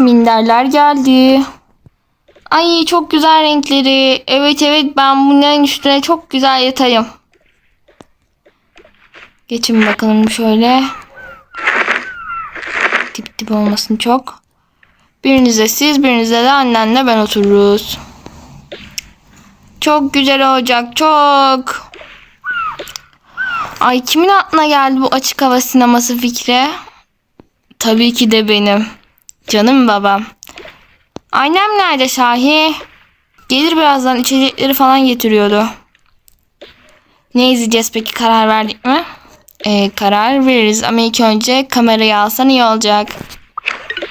Minderler geldi. Ay çok güzel renkleri. Evet evet ben bunların üstüne çok güzel yatayım. Geçin bakalım şöyle. Dip dip olmasın çok. Birinize siz birinize de annenle ben otururuz. Çok güzel olacak çok. Ay kimin aklına geldi bu açık hava sineması fikri? Tabii ki de benim. Canım babam. Annem nerede Şahi? Gelir birazdan içecekleri falan getiriyordu. Ne izleyeceğiz peki karar verdik mi? Ee, karar veririz ama ilk önce kamerayı alsan iyi olacak.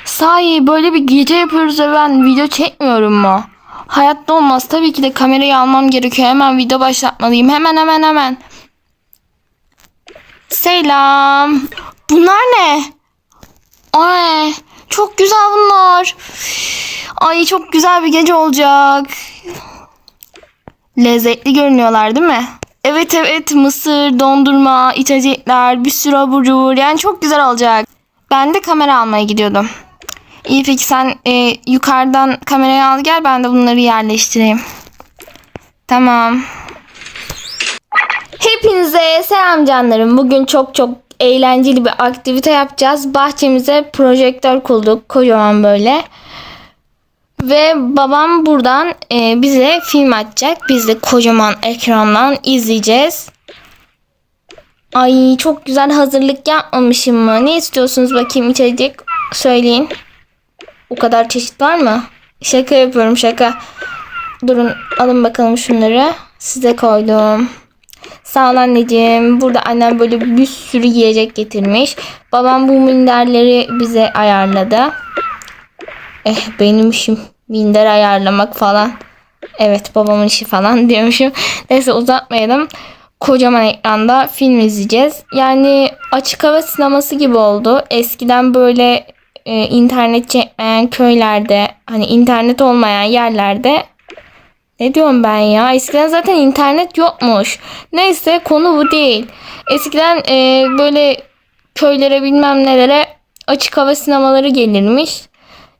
Sahi böyle bir gece yapıyoruz ve ben video çekmiyorum mu? Hayatta olmaz. Tabii ki de kamerayı almam gerekiyor. Hemen video başlatmalıyım. Hemen hemen hemen. Selam. Bunlar ne? Ay, çok güzel bunlar. Ay çok güzel bir gece olacak. Lezzetli görünüyorlar değil mi? Evet evet mısır, dondurma, içecekler, bir sürü abur cubur. Yani çok güzel olacak. Ben de kamera almaya gidiyordum. İyi peki sen e, yukarıdan kamerayı al gel ben de bunları yerleştireyim. Tamam. Hepinize selam canlarım. Bugün çok çok eğlenceli bir aktivite yapacağız. Bahçemize projektör kurduk. Kocaman böyle. Ve babam buradan e, bize film açacak. Biz de kocaman ekrandan izleyeceğiz. Ay çok güzel hazırlık yapmamışım mı? Ne istiyorsunuz bakayım içecek? Söyleyin. O kadar çeşit var mı? Şaka yapıyorum şaka. Durun alın bakalım şunları. Size koydum. Sağ ol anneciğim. Burada annem böyle bir sürü yiyecek getirmiş. Babam bu minderleri bize ayarladı. Eh benim işim minder ayarlamak falan. Evet babamın işi falan diyormuşum. Neyse uzatmayalım. Kocaman ekranda film izleyeceğiz. Yani açık hava sineması gibi oldu. Eskiden böyle e, internet çekmeyen köylerde hani internet olmayan yerlerde ne diyorum ben ya? Eskiden zaten internet yokmuş. Neyse konu bu değil. Eskiden e, böyle köylere bilmem nelere açık hava sinemaları gelirmiş.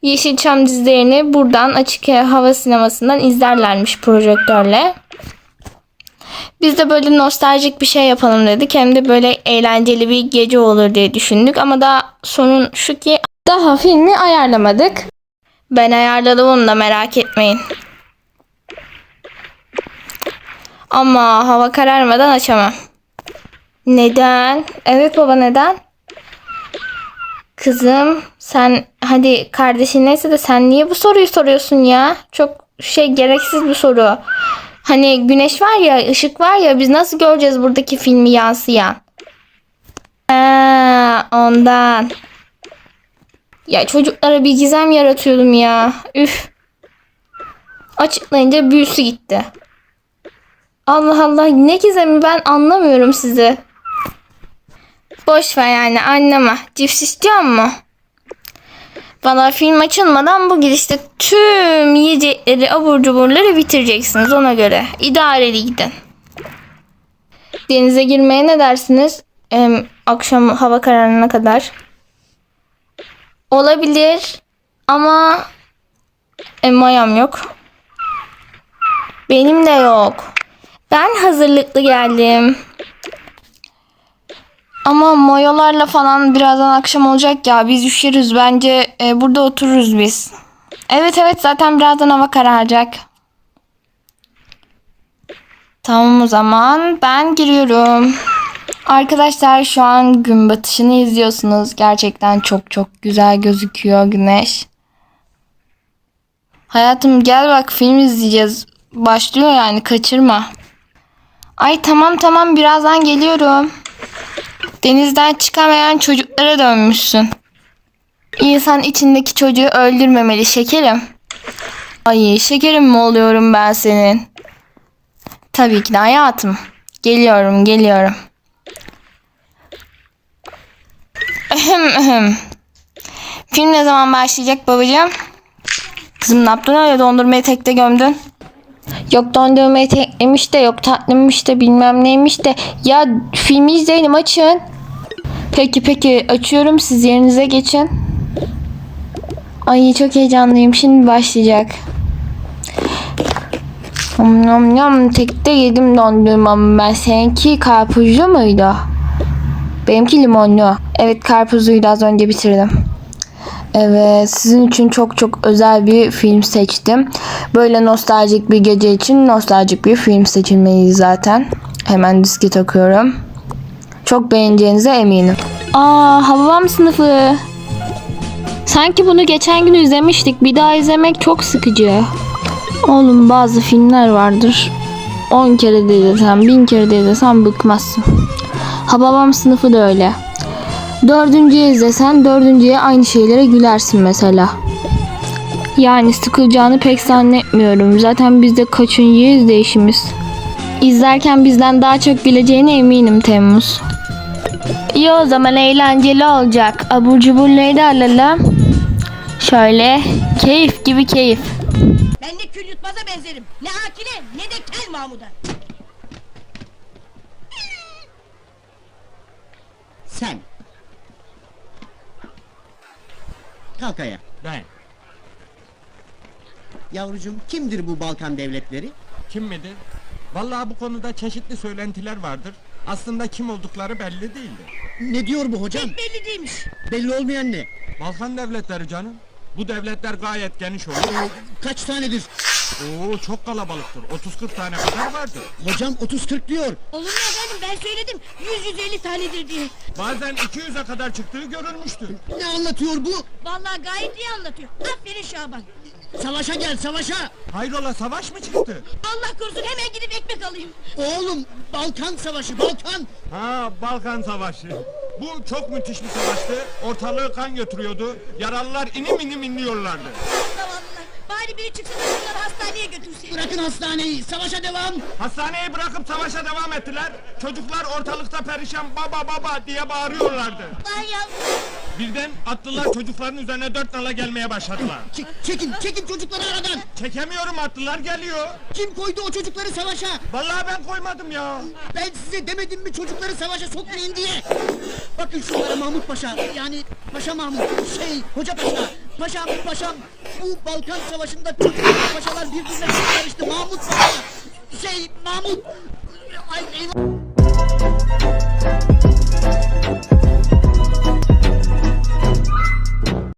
Yeşilçam dizilerini buradan açık hava sinemasından izlerlermiş projektörle. Biz de böyle nostaljik bir şey yapalım dedik. Hem de böyle eğlenceli bir gece olur diye düşündük. Ama daha sorun şu ki daha filmi ayarlamadık. Ben ayarladım onu da merak etmeyin. Ama hava kararmadan açamam. Neden? Evet baba neden? Kızım sen hadi kardeşin neyse de sen niye bu soruyu soruyorsun ya? Çok şey gereksiz bir soru. Hani güneş var ya ışık var ya biz nasıl göreceğiz buradaki filmi yansıyan? Ha, ondan. Ya çocuklara bir gizem yaratıyordum ya. Üf. Açıklayınca büyüsü gitti. Allah Allah ne gizemi ben anlamıyorum sizi. Boş ver yani anlama. Cips istiyor mu? Valla film açılmadan bu girişte tüm yiyecekleri abur cuburları bitireceksiniz ona göre. İdareli gidin. Denize girmeye ne dersiniz? Em, akşam hava kararına kadar. Olabilir ama e, mayam yok. Benim de yok. Ben hazırlıklı geldim. Ama mayolarla falan birazdan akşam olacak ya biz üşürüz bence e, burada otururuz biz. Evet evet zaten birazdan hava kararacak. Tamam o zaman ben giriyorum. Arkadaşlar şu an gün batışını izliyorsunuz. Gerçekten çok çok güzel gözüküyor güneş. Hayatım gel bak film izleyeceğiz. Başlıyor yani kaçırma. Ay tamam tamam birazdan geliyorum. Denizden çıkamayan çocuklara dönmüşsün. İnsan içindeki çocuğu öldürmemeli şekerim. Ay şekerim mi oluyorum ben senin? Tabii ki de hayatım. Geliyorum geliyorum. Ahem, ahem. Film ne zaman başlayacak babacığım? Kızım ne yaptın öyle dondurmayı tekte gömdün? Yok dondurmayı teklemiş de yok tatlıymış de bilmem neymiş de. Ya filmi izleyelim açın. Peki peki açıyorum siz yerinize geçin. Ay çok heyecanlıyım. Şimdi başlayacak. Yum yum yum. Tekte yedim dondurmamı ben. Seninki karpuzlu muydu? Benimki limonlu. Evet karpuzluydu az önce bitirdim. Evet sizin için çok çok özel bir film seçtim. Böyle nostaljik bir gece için nostaljik bir film seçilmeliyiz zaten. Hemen diske takıyorum. Çok beğeneceğinize eminim. Aa Hababam sınıfı. Sanki bunu geçen gün izlemiştik. Bir daha izlemek çok sıkıcı. Oğlum bazı filmler vardır. 10 kere de izlesen, bin kere de izlesen bıkmazsın. Hababam sınıfı da öyle. Dördüncüye izlesen dördüncüye aynı şeylere gülersin mesela. Yani sıkılacağını pek zannetmiyorum. Zaten biz de kaçıncı izleyişimiz. İzlerken bizden daha çok güleceğine eminim Temmuz. İyi o zaman eğlenceli olacak. Abur cuburları da alalım. Şöyle keyif gibi keyif. Ben de kül yutmaza benzerim. Ne Akile ne de Kel Mahmud'a. Sen. Kalk ayağa. Ben. Yavrucuğum kimdir bu Balkan devletleri? Kim midir? Vallahi bu konuda çeşitli söylentiler vardır. Aslında kim oldukları belli değildir. Ne diyor bu hocam? Belli değilmiş. Belli olmayan ne? Balkan devletleri canım. Bu devletler gayet geniş olur. Kaç tanedir? Oo çok kalabalıktır. 30-40 tane kadar vardır. Hocam 30-40 diyor. Olur mu efendim ben söyledim 100-150 tanedir diye. Bazen 200'e kadar çıktığı görülmüştür. Ne anlatıyor bu? Vallahi gayet iyi anlatıyor. Aferin Şaban. Savaşa gel savaşa. Hayrola savaş mı çıktı? Allah korusun hemen gidip ekmek alayım. Oğlum Balkan savaşı Balkan. Ha Balkan Savaşı. Bu çok müthiş bir savaştı. Ortalığı kan götürüyordu. Yaralılar inim inim inliyorlardı. Zavallılar. Bari biri çıksın da hastaneye götürse. Bırakın hastaneyi savaşa devam. Hastaneyi bırakıp savaşa devam ettiler. Çocuklar ortalıkta perişan baba baba diye bağırıyorlardı. Vay yavrum. Birden atlılar çocukların üzerine dört nala gelmeye başladılar. Ç- çekin çekin çocukları aradan. Çekemiyorum atlılar geliyor. Kim koydu o çocukları savaşa? Vallahi ben koymadım ya. Ben size demedim mi çocukları savaşa sokmayın diye. Bakın şunlara Mahmut Paşa yani Paşa Mahmut şey Hoca Paşa Paşam paşam bu Balkan Savaşı'nda çocuklar paşalar birbirine karıştı Mahmut Paşa şey Mahmut Ay, eyvah.